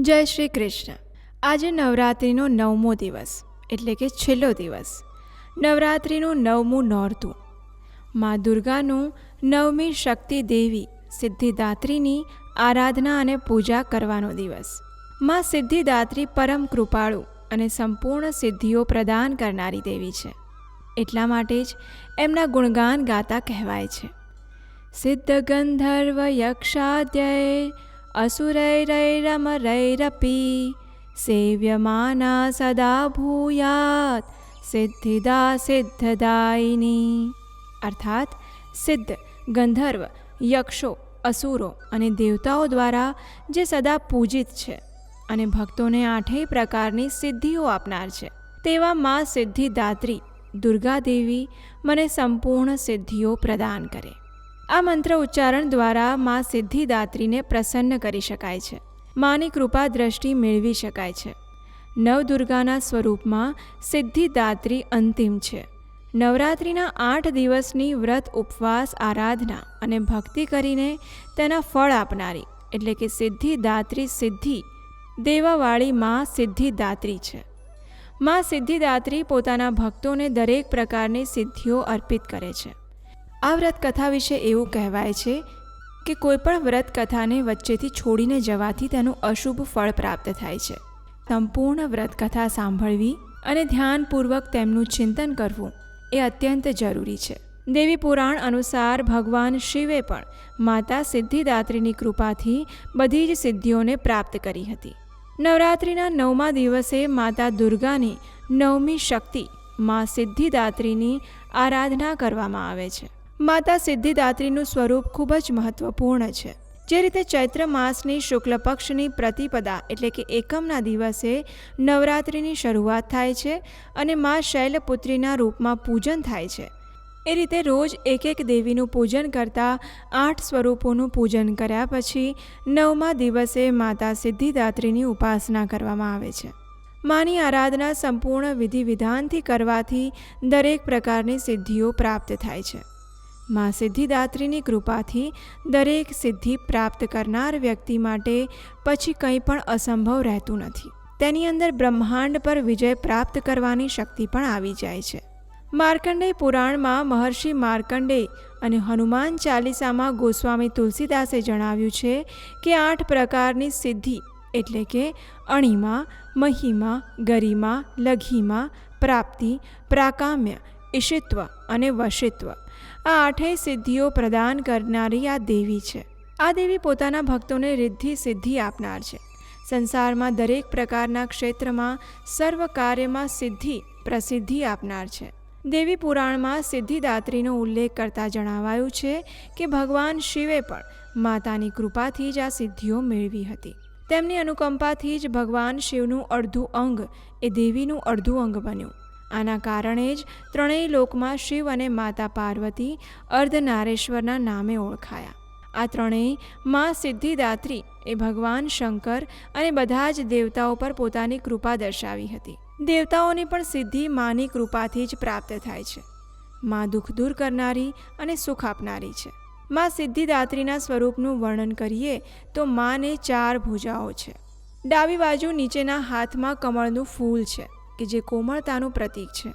જય શ્રી કૃષ્ણ. આજે નવરાત્રિનો નવમો દિવસ, એટલે કે છેલ્લો દિવસ. નવરાત્રિનું નવમું નોરતું. મા દુર્ગાનું નવમી શક્તિ દેવી સિદ્ધિદાત્રીની આરાધના અને પૂજા કરવાનો દિવસ. મા સિદ્ધિદાત્રી પરમ કૃપાળુ અને સંપૂર્ણ સિદ્ધિઓ પ્રદાન કરનારી દેવી છે. એટલા માટે જ એમના ગુણગાન ગાતા કહેવાય છે. સિદ્ધ ગંધર્વ યક્ષાદ્યય અસુરૈરૈરમરૈરપી सेव्यमाना सदा भूयात् સિદ્ધિદા સિદ્ધદાયિની અર્થાત સિદ્ધ ગંધર્વ યક્ષો અસુરો અને દેવતાઓ દ્વારા જે સદા પૂજિત છે અને ભક્તોને આઠેય પ્રકારની સિદ્ધિઓ આપનાર છે। તેવા મા સિદ્ધિદાત્રી દુર્ગાદેવી મને સંપૂર્ણ સિદ્ધિઓ પ્રદાન કરે। આ મંત્ર ઉચ્ચારણ દ્વારા મા સિદ્ધિદાત્રીને પ્રસન્ન કરી શકાય છે. માની કૃપા દ્રષ્ટિ મેળવી શકાય છે. નવદુર્ગાના સ્વરૂપમાં સિદ્ધિદાત્રી અંતિમ છે. નવરાત્રિના આઠ દિવસની વ્રત ઉપવાસ, આરાધના અને ભક્તિ કરીને તેના ફળ આપનારી, એટલે કે સિદ્ધિદાત્રી સિદ્ધિ, દેવાવાળી મા સિદ્ધિદાત્રી છે. મા સિદ્ધિદાત્રી પોતાના ભક્તોને દરેક પ્રકારની સિદ્ધિઓ અર્પિત કરે છે. આ વ્રત કથા વિશે એવું કહેવાય છે કે કોઈપણ વ્રત કથાને વચ્ચેથી છોડીને જવાથી તેનું અશુભ ફળ પ્રાપ્ત થાય છે. સંપૂર્ણ વ્રત કથા સાંભળવી અને ધ્યાનપૂર્વક તેમનું ચિંતન કરવું એ અત્યંત જરૂરી છે. દેવી પુરાણ અનુસાર ભગવાન શિવે પણ માતા સિદ્ધિદાત્રીની કૃપાથી બધી જ સિદ્ધિઓને પ્રાપ્ત કરી હતી. નવરાત્રિના નવમા દિવસે માતા દુર્ગાની નવમી શક્તિ મા સિદ્ધિદાત્રીની આરાધના કરવામાં આવે છે. માતા સિદ્ધિદાત્રીનું સ્વરૂપ ખૂબ જ મહત્વપૂર્ણ છે. જે રીતે ચૈત્ર માસની શુક્લ પક્ષની પ્રતિપદા એટલે કે એકમના દિવસે નવરાત્રિની શરૂઆત થાય છે અને મા શૈલપુત્રીના રૂપમાં પૂજન થાય છે. એ રીતે રોજ એક એક દેવીનું પૂજન કરતાં આઠ સ્વરૂપોનું પૂજન કર્યા પછી નવમા દિવસે માતા સિદ્ધિદાત્રીની ઉપાસના કરવામાં આવે છે. માની આરાધના સંપૂર્ણ વિધિ વિધાનથી કરવાથી દરેક પ્રકારની સિદ્ધિઓ પ્રાપ્ત થાય છે. મા સિદ્ધિદાત્રીની કૃપાથી દરેક સિદ્ધિ પ્રાપ્ત કરનાર વ્યક્તિ માટે પછી કંઈ પણ અસંભવ રહેતું નથી. તેની અંદર બ્રહ્માંડ પર વિજય પ્રાપ્ત કરવાની શક્તિ પણ આવી જાય છે. માર્કંડેય પુરાણમાં મહર્ષિ માર્કંડેય અને હનુમાન ચાલીસામાં ગોસ્વામી તુલસીદાસે જણાવ્યું છે કે આઠ પ્રકારની સિદ્ધિ એટલે કે અણિમા, મહિમા, ગરિમા, લઘિમા, પ્રાપ્તિ, પ્રાકામ્ય ઈશિત્વ અને વશિત્વ. આ આઠેય સિદ્ધિઓ પ્રદાન કરનારી આ દેવી છે. આ દેવી પોતાના ભક્તોને રિદ્ધિ સિદ્ધિ આપનાર છે. સંસારમાં દરેક પ્રકારના ક્ષેત્રમાં સર્વ કાર્યમાં સિદ્ધિ, પ્રસિદ્ધિ આપનાર છે. દેવી પુરાણમાં સિદ્ધિદાત્રીનો ઉલ્લેખ કરતા જણાવાયું છે કે ભગવાન શિવે પણ માતાની કૃપાથી જ આ સિદ્ધિઓ મેળવી હતી. તેમની અનુકંપાથી જ ભગવાન શિવનું અડધું અંગ એ દેવીનું અડધું અંગ બન્યું. આના કારણે જ ત્રણેય લોકમાં શિવ અને માતા પાર્વતી અર્ધનારેશ્વરના નામે ઓળખાયા. આ ત્રણેય મા સિદ્ધિદાત્રી એ ભગવાન શંકર અને બધા જ દેવતાઓ પર પોતાની કૃપા દર્શાવી હતી. દેવતાઓની પણ સિદ્ધિ માની કૃપાથી જ પ્રાપ્ત થાય છે. મા દુઃખ દૂર કરનારી અને સુખ આપનારી છે. મા સિદ્ધિદાત્રીના સ્વરૂપનું વર્ણન કરીએ તો માને ચાર ભુજાઓ છે. ડાબી બાજુ નીચેના હાથમાં કમળનું ફૂલ છે. કે જે કોમળતાનું પ્રતીક છે.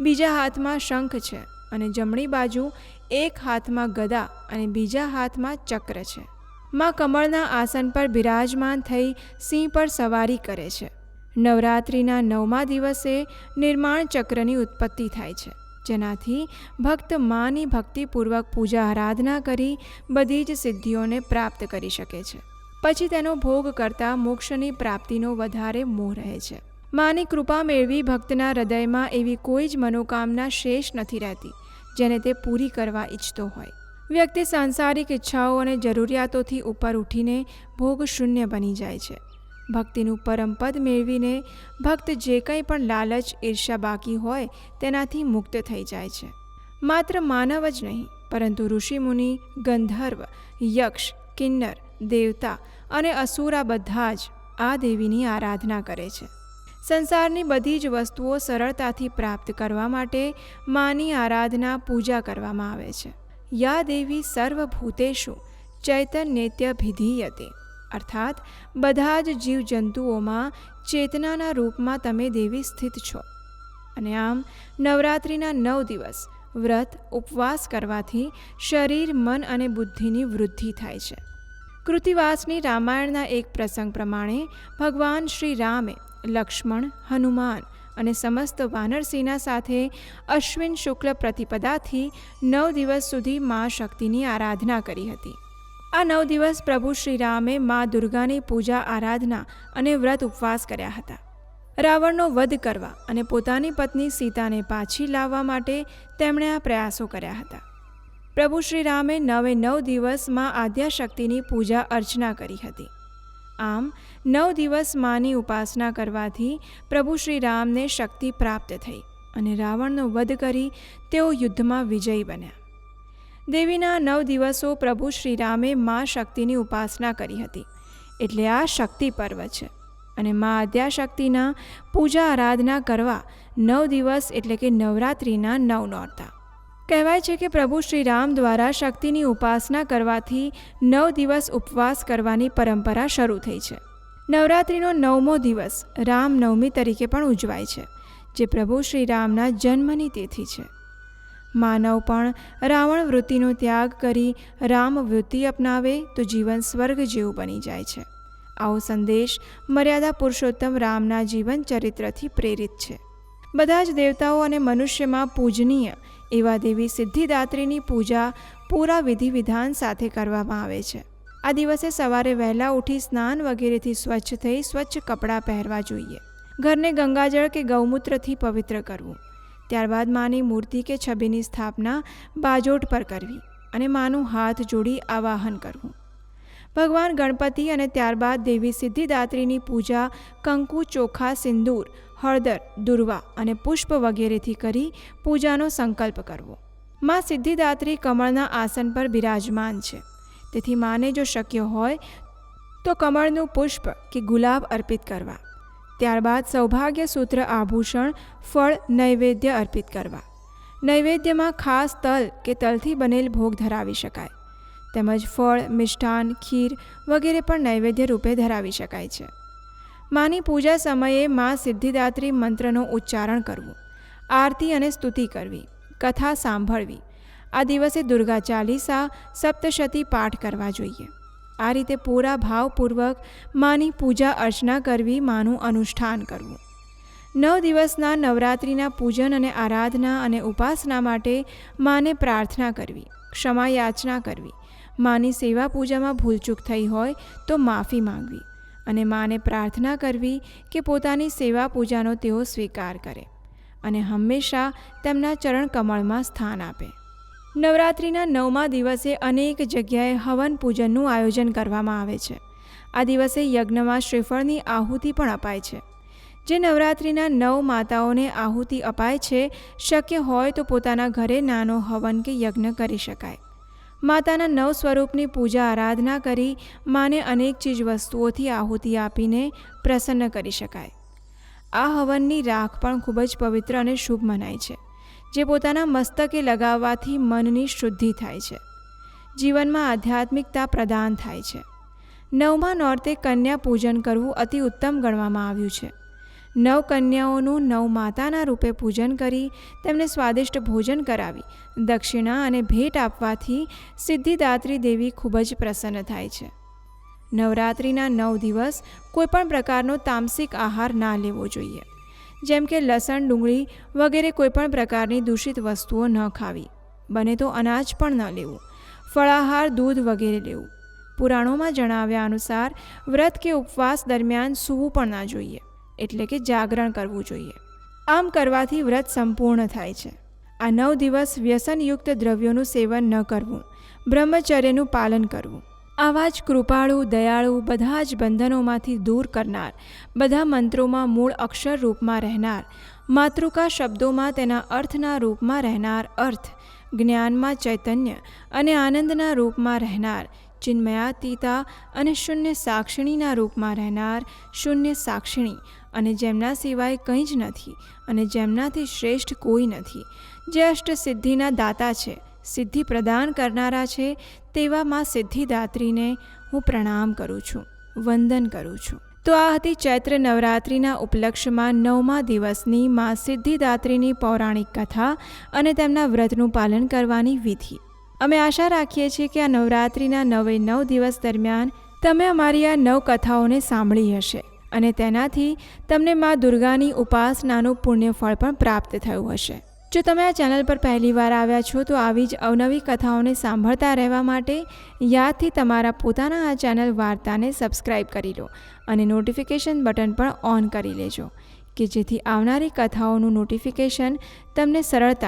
બીજા હાથમાં શંખ છે અને જમણી બાજુ એક હાથમાં ગદા અને બીજા હાથમાં ચક્ર છે. માં કમળના આસન પર બિરાજમાન થઈ સિંહ પર સવારી કરે છે. નવરાત્રિના નવમા દિવસે નિર્માણ ચક્રની ઉત્પત્તિ થાય છે. જેનાથી ભક્ત માની ભક્તિપૂર્વક પૂજા આરાધના કરી બધી જ સિદ્ધિઓને પ્રાપ્ત કરી શકે છે. પછી તેનો ભોગ કરતાં મોક્ષની પ્રાપ્તિનો વધારે મોહ રહે છે. માની કૃપા મેળવી ભક્તના હૃદયમાં એવી કોઈ જ મનોકામના શેષ નથી રહેતી, જેને તે પૂરી કરવા ઈચ્છતો હોય. વ્યક્તિ સાંસારિક ઈચ્છાઓ અને જરૂરિયાતોથી ઉપર ઉઠીને ભોગ શૂન્ય બની જાય છે. ભક્તિનું પરમપદ મેળવીને ભક્ત જે કંઈ પણ લાલચ ઈર્ષા બાકી હોય, તેનાથી મુક્ત થઈ જાય છે. માત્ર માનવ જ નહીં, પરંતુ ઋષિમુનિ ગંધર્વ, યક્ષ, કિન્નર, દેવતા અને અસુરા બધા જ આ દેવીની આરાધના કરે છે. સંસારની બધી જ વસ્તુઓ સરળતાથી પ્રાપ્ત કરવા માટે માની આરાધના પૂજા કરવામાં આવે છે. યા દેવી સર્વભૂતેશુ ચૈતન્યત્ય ભિધીયતે અર્થાત, બધા જ જીવજંતુઓમાં ચેતનાના રૂપમાં તમે દેવી સ્થિત છો. અને આમ, નવરાત્રિના નવ દિવસ વ્રત ઉપવાસ કરવાથી શરીર, મન અને બુદ્ધિની વૃદ્ધિ થાય છે. કૃતિવાસની રામાયણના એક પ્રસંગ પ્રમાણે ભગવાન શ્રી રામે લક્ષ્મણ, હનુમાન અને સમસ્ત વાનરસેના સાથે અશ્વિન શુક્લ પ્રતિપદાથી નવ દિવસ સુધી મા શક્તિની આરાધના કરી હતી. આ નવ દિવસ પ્રભુ શ્રીરામે મા દુર્ગાની પૂજા, આરાધના અને વ્રત ઉપવાસ કર્યા હતા. રાવણનો વધ કરવા અને પોતાની પત્ની સીતાને પાછી લાવવા માટે તેમણે આ પ્રયાસો કર્યા હતા. પ્રભુ શ્રીરામે નવે નવ દિવસમાં આદ્યાશક્તિની પૂજા અર્ચના કરી હતી. આમ, નવ દિવસ માની ઉપાસના કરવાથી પ્રભુ શ્રી રામને શક્તિ પ્રાપ્ત થઈ અને રાવણનો વધ કરી તેઓ યુદ્ધમાં વિજયી બન્યા. દેવીના નવ દિવસો પ્રભુ શ્રીરામે મા શક્તિની ઉપાસના કરી હતી. એટલે આ શક્તિ પર્વ છે. અને મા આદ્યાશક્તિના પૂજા આરાધના કરવા નવ દિવસ એટલે કે નવરાત્રિના નવ નોરતા. કહેવાય છે કે પ્રભુ શ્રી રામ દ્વારા શક્તિની ઉપાસના કરવાથી નવ દિવસ ઉપવાસ કરવાની પરંપરા શરૂ થઈ છે. નવરાત્રિનો નવમો દિવસ રામનવમી તરીકે પણ ઉજવાય છે, જે પ્રભુ શ્રી રામના જન્મની તિથિ છે. માનવ પણ રાવણ વૃત્તિનો ત્યાગ કરી રામ વૃત્તિ અપનાવે તો જીવન સ્વર્ગ જેવું બની જાય છે. આવો સંદેશ મર્યાદા પુરુષોત્તમ રામના જીવન ચરિત્રથી પ્રેરિત છે. બધા જ દેવતાઓ અને મનુષ્યમાં પૂજનીય એવા દેવી સિદ્ધિદાત્રીની પૂજા પૂરા વિધિ વિધાન સાથે કરવામાં આવે છે. આ દિવસે સવારે વહેલા ઉઠી સ્નાન વગેરેથી સ્વચ્છ થઈ સ્વચ્છ કપડાં પહેરવા જોઈએ. ઘરને ગંગાજળ કે ગૌમૂત્રથી પવિત્ર કરવું. ત્યારબાદ માની મૂર્તિ કે છબીની સ્થાપના બાજોટ પર કરવી અને માનું હાથ જોડી આવાહન કરવું. ભગવાન ગણપતિ અને ત્યારબાદ દેવી સિદ્ધિદાત્રીની પૂજા, કંકુ, ચોખા, સિંદૂર, હળદર, દુર્વા અને પુષ્પ વગેરેથી કરી પૂજાનો સંકલ્પ કરવો. માં સિદ્ધિદાત્રી કમળના આસન પર બિરાજમાન છે. તેથી માને જો શક્ય હોય, તો કમળનું પુષ્પ કે ગુલાબ અર્પિત કરવા. ત્યારબાદ સૌભાગ્ય સૂત્ર આભૂષણ, ફળ, નૈવેદ્ય અર્પિત કરવા. નૈવેદ્યમાં ખાસ તલ કે તલથી બનેલ ભોગ ધરાવી શકાય. તેમજ ફળ મિષ્ટાન ખીર વગેરે પણ નૈવેદ્ય રૂપે ધરાવી શકાય છે. માની પૂજા સમયે મા સિદ્ધિદાત્રી મંત્રનું ઉચ્ચારણ કરવું, આરતી અને સ્તુતિ કરવી, કથા સાંભળવી. આ દિવસે દુર્ગા ચાલીસા સપ્તશતી પાઠ કરવા જોઈએ. આ રીતે પૂરા ભાવપૂર્વક માની પૂજા અર્ચના કરવી માનું અનુષ્ઠાન કરવું. નવ દિવસના નવરાત્રિના પૂજન અને આરાધના અને ઉપાસના માટે માને પ્રાર્થના કરવી ક્ષમા યાચના કરવી માની સેવા પૂજામાં ભૂલચૂક થઈ હોય તો માફી માંગવી અને માને પ્રાર્થના કરવી કે પોતાની સેવા પૂજાનો તેઓ સ્વીકાર કરે અને હંમેશા તેમના ચરણ કમળમાં સ્થાન આપે. નવરાત્રિના નવમા દિવસે અનેક જગ્યાએ હવન પૂજનનું આયોજન કરવામાં આવે છે. આ દિવસે યજ્ઞમાં શ્રીફળની આહુતિ પણ અપાય છે. જે નવરાત્રિના નવ માતાઓને આહુતિ અપાય છે, શક્ય હોય તો પોતાના ઘરે નાનો હવન કે યજ્ઞ કરી શકાય. માતાના નવ સ્વરૂપની પૂજા આરાધના કરી માને અનેક ચીજ વસ્તુઓથી આહુતિ આપીને પ્રસન્ન કરી શકાય. આ હવનની રાખ પણ ખૂબ જ પવિત્ર અને શુભ મનાય છે, જે પોતાના મસ્તકે લગાવવાથી મનની શુદ્ધિ થાય છે. જીવનમાં આધ્યાત્મિકતા પ્રદાન થાય છે. નવમા નોરતે કન્યા પૂજન કરવું અતિ ઉત્તમ ગણવામાં આવ્યું છે. નવ કન્યાઓનું નવ માતાના રૂપે પૂજન કરી તેમને સ્વાદિષ્ટ ભોજન કરાવી. દક્ષિણા અને ભેટ આપવાથી સિદ્ધિદાત્રી દેવી ખૂબ જ પ્રસન્ન થાય છે. નવરાત્રિના નવ દિવસ કોઈપણ પ્રકારનો તામસિક આહાર ના લેવો જોઈએ. જેમ કે લસણ, ડુંગળી વગેરે કોઈપણ પ્રકારની દૂષિત વસ્તુઓ ન ખાવી. બને તો અનાજ પણ ન લેવું. ફળાહાર, દૂધ વગેરે લેવું. પુરાણોમાં જણાવ્યા અનુસાર વ્રત કે ઉપવાસ દરમિયાન સૂવું પણ ના જોઈએ. એટલે કે જાગરણ કરવું જોઈએ. આમ કરવાથી વ્રત સંપૂર્ણ થાય છે. આ નવ દિવસ વ્યસનયુક્ત દ્રવ્યોનું સેવન ન કરવું. બ્રહ્મચર્યનું પાલન કરવું. આવા જ કૃપાળુ, દયાળુ બધા જ બંધનોમાંથી દૂર કરનાર, બધા મંત્રોમાં મૂળ અક્ષર રૂપમાં રહેનાર, માતૃકા શબ્દોમાં તેના અર્થના રૂપમાં રહેનાર અર્થ, જ્ઞાનમાં ચૈતન્ય અને આનંદના રૂપમાં રહેનાર ચિન્મયાતીતા અને શૂન્ય સાક્ષિણીના રૂપમાં રહેનાર શૂન્ય સાક્ષિણી અને જેમના સિવાય કંઈ જ નથી અને જેમનાથી શ્રેષ્ઠ કોઈ નથી. જે અષ્ટસિદ્ધિના દાતા છે, સિદ્ધિ પ્રદાન કરનારા છે, તેવા માં સિદ્ધિદાત્રીને હું પ્રણામ કરું છું, વંદન કરું છું. તો આ હતી ચૈત્ર નવરાત્રિના ઉપલક્ષમાં નવમા દિવસની મા સિદ્ધિદાત્રીની પૌરાણિક કથા અને તેમના વ્રતનું પાલન કરવાની વિધિ. અમે આશા રાખીએ છીએ કે આ નવરાત્રિના નવે નવ દિવસ દરમિયાન તમે અમારી આ નવ કથાઓને સાંભળી હશે અને તેનાથી તમને મા દુર્ગાની ઉપાસનાનું પુણ્યફળ પણ પ્રાપ્ત થયું હશે. જો તમે આ ચેનલ પર પહેલીવાર આવ્યા છો, તો આવી જ અવનવી કથાઓને સાંભળતા રહેવા માટે યાદથી તમારા પોતાના આ ચેનલ વાર્તાને સબસ્ક્રાઇબ કરી લો અને નોટિફિકેશન બટન પણ ઓન કરી લેજો, કે જેથી આવનારી કથાઓનું નોટિફિકેશન તમને સરળતા